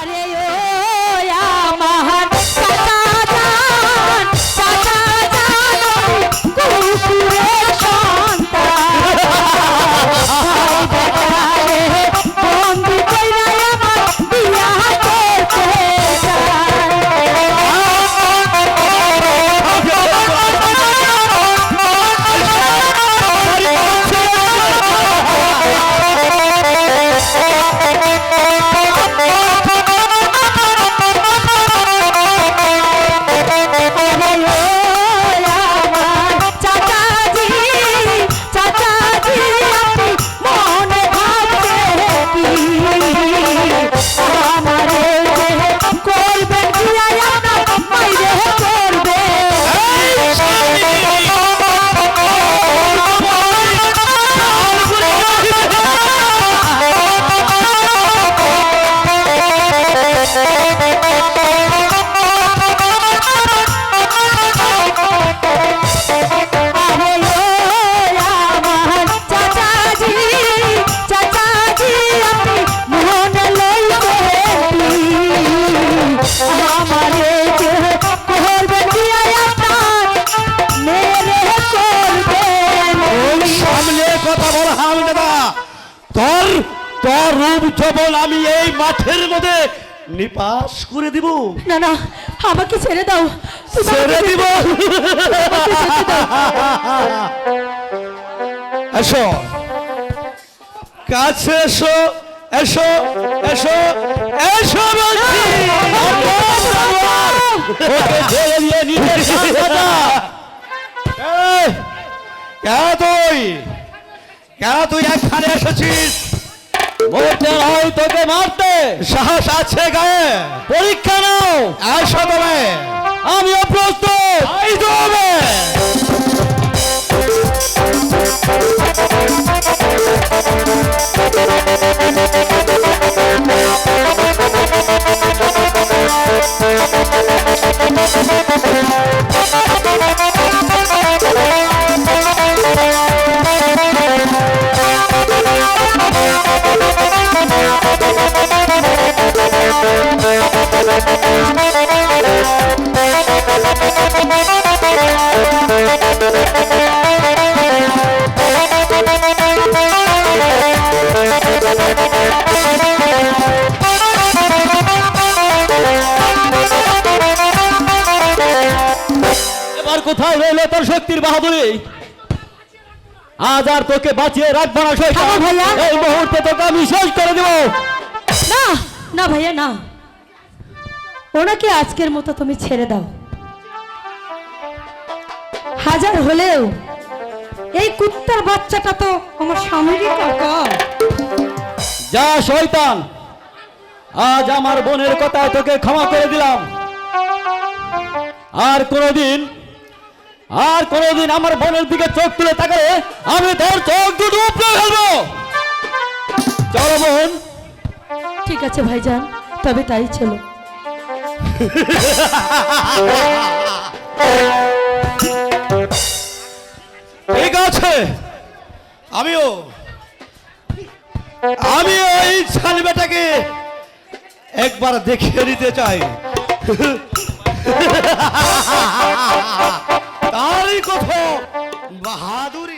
আরে তোর রূপ যবন আমি এই মাঠের মধ্যে নিপাস করে দিব। না না আমাকে ছেড়ে দাও। ছেড়ে দিব। এসো। কাছে এসো এসো এসো এসো কেন তুই? কেন তুই এখানে এসেছিস? বলতে হয় তোকে মারতে। সাহস আছে গায়ে। পরীক্ষা নাও। এসো তুমি আমিও কোথায় রইল তোর শক্তির বাহাদুরি। আজ আর তোকে বাঁচিয়ে রাখব না। এই মুহূর্তে তোকে আমি শেষ করে দেবো। না। না ভাইয়া, না। ওনাকে আজকের মতো তুমি ছেড়ে দাও। হাজার হলেও এই কুত্তার বাচ্চাটা তো আমার স্বামীরই যা শয়তান, আজ আমার বোনের কথায় তোকে ক্ষমা করে দিলাম। আর কোনোদিন আর কোনোদিন আমার বোনের দিকে চোখ তুলে তাকালে আমি তোর চোখ দুটো ফেলব। চলো বোন ঠিক আছে, ভাইজান। তবে তাই ছিল ঠিক আছে। আমিও। আমিও এই ছালবেটাকে একবার দেখিয়ে দিতে চাই। তারই কথা, বাহাদুর।